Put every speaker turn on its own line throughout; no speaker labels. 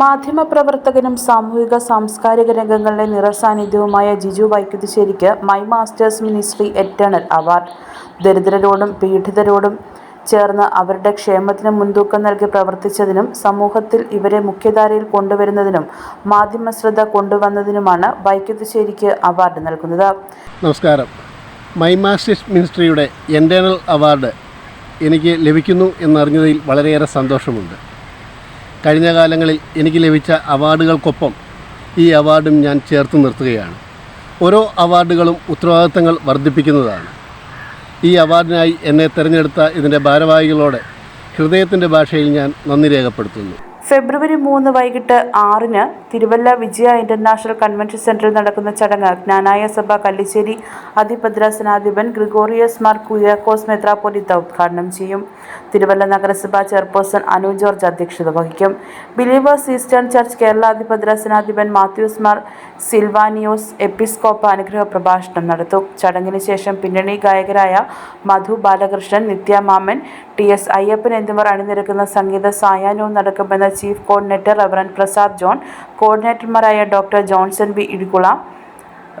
മാധ്യമപ്രവർത്തകനും സാമൂഹിക സാംസ്കാരിക രംഗങ്ങളിലെ നിറസാന്നിധ്യവുമായ Jiju വൈക്കുതിശ്ശേരിക്ക് my masters ministry eternal award. ദരിദ്രരോടും പീഡിതരോടും ചേർന്ന് അവരുടെ ക്ഷേമത്തിന് മുൻതൂക്കം നൽകി പ്രവർത്തിച്ചതിനും സമൂഹത്തിൽ ഇവരെ മുഖ്യധാരയിൽ കൊണ്ടുവരുന്നതിനും മാധ്യമശ്രദ്ധ കൊണ്ടുവന്നതിനുമാണ് വൈക്കുതിശ്ശേരിക്ക് അവാർഡ് നൽകുന്നത്.
നമസ്കാരം. മൈ മാസ്റ്റേഴ്സ് മിനിസ്ട്രിയുടെ എന്റേണൽ അവാർഡ് എനിക്ക് ലഭിക്കുന്നു എന്നറിഞ്ഞതിൽ വളരെയേറെ സന്തോഷമുണ്ട്. കഴിഞ്ഞ കാലങ്ങളിൽ എനിക്ക് ലഭിച്ച അവാർഡുകൾക്കൊപ്പം ഈ അവാർഡും ഞാൻ ചേർത്ത് നിർത്തുകയാണ്. ഓരോ അവാർഡുകളും ഉത്തരവാദിത്തങ്ങൾ വർദ്ധിപ്പിക്കുന്നതാണ്. ഈ അവാർഡിനായി എന്നെ തിരഞ്ഞെടുത്ത ഇതിന്റെ ഭാരവാഹികളോട് ഹൃദയത്തിന്റെ ഭാഷയിൽ ഞാൻ നന്ദി രേഖപ്പെടുത്തുന്നു.
ഫെബ്രുവരി മൂന്ന് വൈകിട്ട് ആറിന് തിരുവല്ല വിജയ ഇന്റർനാഷണൽ കൺവെൻഷൻ സെന്ററിൽ നടക്കുന്ന ചടങ്ങ് ജ്ഞാനായ സഭ കല്ലിശ്ശേരി അതിഭദ്രാസനാധിപൻ ഗ്രിഗോറിയസ് മാർ കുര്യാക്കോസ് മെത്രാപ്പൊലിത്ത ഉദ്ഘാടനം ചെയ്യും. തിരുവല്ല നഗരസഭ ചെയർപേഴ്സൺ അനു ജോർജ് അധ്യക്ഷത വഹിക്കും. ബിലീവേഴ്സ് ഈസ്റ്റേൺ ചർച്ച് കേരള അതിഭദ്രാസനാധിപൻ മാത്യൂസ് മാർ സിൽവാനിയോസ് എപ്പിസ്കോപ്പ അനുഗ്രഹ പ്രഭാഷണം നടത്തും. ചടങ്ങിന് ശേഷം പിന്നണി ഗായകരായ മധു ബാലകൃഷ്ണൻ നിത്യ മാമൻ ടി എസ് അയ്യപ്പൻ എന്നിവർ അണിനിരക്കുന്ന സംഗീത സായാഹ്നവും നടക്കുമെന്ന് chief coordinator reverend Prasad John കോർഡിനേറ്റർമാരായ doctor Johnson B Idikula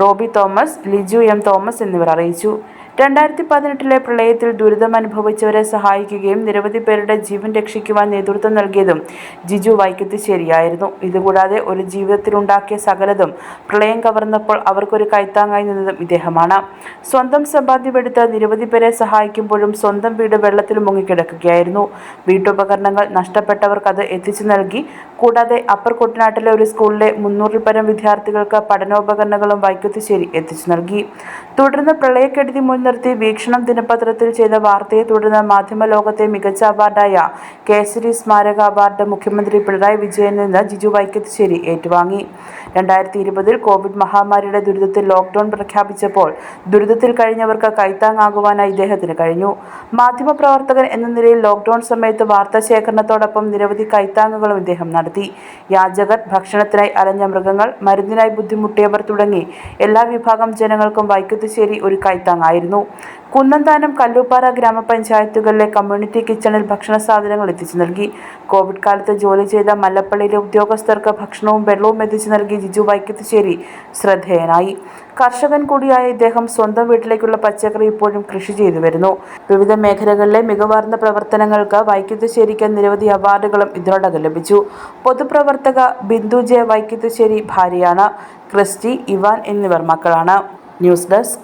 Roby Thomas Liju M Thomas എന്നിവർ അറിയിച്ചു. രണ്ടായിരത്തി പതിനെട്ടിലെ പ്രളയത്തിൽ ദുരിതമനുഭവിച്ചവരെ സഹായിക്കുകയും നിരവധി പേരുടെ ജീവൻ രക്ഷിക്കുവാൻ നേതൃത്വം നൽകിയതും ജിജു വൈക്കത്തിശ്ശേരിയായിരുന്നു ഇതുകൂടാതെ ഒരു ജീവിതത്തിലുണ്ടാക്കിയ സകലതും പ്രളയം കവർന്നപ്പോൾ അവർക്കൊരു കൈത്താങ്ങായി നിന്നതും ഇദ്ദേഹമാണ്. സ്വന്തം സമ്പാദ്യമെടുത്ത് നിരവധി പേരെ സഹായിക്കുമ്പോഴും സ്വന്തം വീട് വെള്ളത്തിൽ മുങ്ങിക്കിടക്കുകയായിരുന്നു. വീട്ടുപകരണങ്ങൾ നഷ്ടപ്പെട്ടവർക്ക് അത് എത്തിച്ചു നൽകി കൂടാതെ അപ്പർ കുട്ടനാട്ടിലെ ഒരു സ്കൂളിലെ മുന്നൂറിൽ പരം വിദ്യാർത്ഥികൾക്ക് പഠനോപകരണങ്ങളും വൈക്കത്തിശ്ശേരി എത്തിച്ചു നൽകി. തുടർന്ന് പ്രളയക്കെടുതി മുൻനിർത്തി വീക്ഷണം ദിനപത്രത്തിൽ ചെയ്ത വാർത്തയെ തുടർന്ന് മാധ്യമ ലോകത്തെ മികച്ച അവാർഡായ കേസരി സ്മാരക അവാർഡ് മുഖ്യമന്ത്രി പിണറായി വിജയൻ നിന്ന് ജിജു വൈക്കത്തിശ്ശേരി ഏറ്റുവാങ്ങി. രണ്ടായിരത്തി ഇരുപതിൽ കോവിഡ് മഹാമാരിയുടെ ദുരിതത്തിൽ ലോക്ക്ഡൌൺ പ്രഖ്യാപിച്ചപ്പോൾ ദുരിതത്തിൽ കഴിഞ്ഞവർക്ക് കൈത്താങ്ങാകുവാനായി ഇദ്ദേഹത്തിന് കഴിഞ്ഞു. മാധ്യമപ്രവർത്തകൻ എന്ന നിലയിൽ ലോക്ക്ഡൌൺ സമയത്ത് വാർത്താ ശേഖരണത്തോടൊപ്പം നിരവധി കൈത്താങ്ങുകളും ഇദ്ദേഹം നടത്തി. യാചകർ ഭക്ഷണത്തിനായി അലഞ്ഞ മൃഗങ്ങൾ മരുന്നിനായി ബുദ്ധിമുട്ടിയവർ തുടങ്ങി. എല്ലാ വിഭാഗം ജനങ്ങൾക്കും വൈക്കുത്തുശ്ശേരി ഒരു കൈത്താങ്ങായിരുന്നു. കുന്നന്താനം കല്ലൂപ്പാറ ഗ്രാമപഞ്ചായത്തുകളിലെ കമ്മ്യൂണിറ്റി കിച്ചണിൽ ഭക്ഷണ സാധനങ്ങൾ എത്തിച്ചു നൽകി. കോവിഡ് കാലത്ത് ജോലി ചെയ്ത മല്ലപ്പള്ളിയിലെ ഉദ്യോഗസ്ഥർക്ക് ഭക്ഷണവും വെള്ളവും എത്തിച്ചു നൽകി ജിജു വൈക്കത്തുശ്ശേരി ശ്രദ്ധേയനായി. കർഷകൻ കൂടിയായ ഇദ്ദേഹം സ്വന്തം വീട്ടിലേക്കുള്ള പച്ചക്കറി ഇപ്പോഴും കൃഷി ചെയ്തു വരുന്നു. വിവിധ മേഖലകളിലെ മികവാർന്ന പ്രവർത്തനങ്ങൾക്ക് വൈക്കത്തുശ്ശേരിക്ക് നിരവധി അവാർഡുകളും ഇതിനോടകം ലഭിച്ചു. പൊതുപ്രവർത്തക ബിന്ദു ജെ വൈക്കത്തുശ്ശേരി ഭാര്യയാണ്. ക്രിസ്റ്റി ഇവാൻ എന്നിവർ മക്കളാണ്. News desk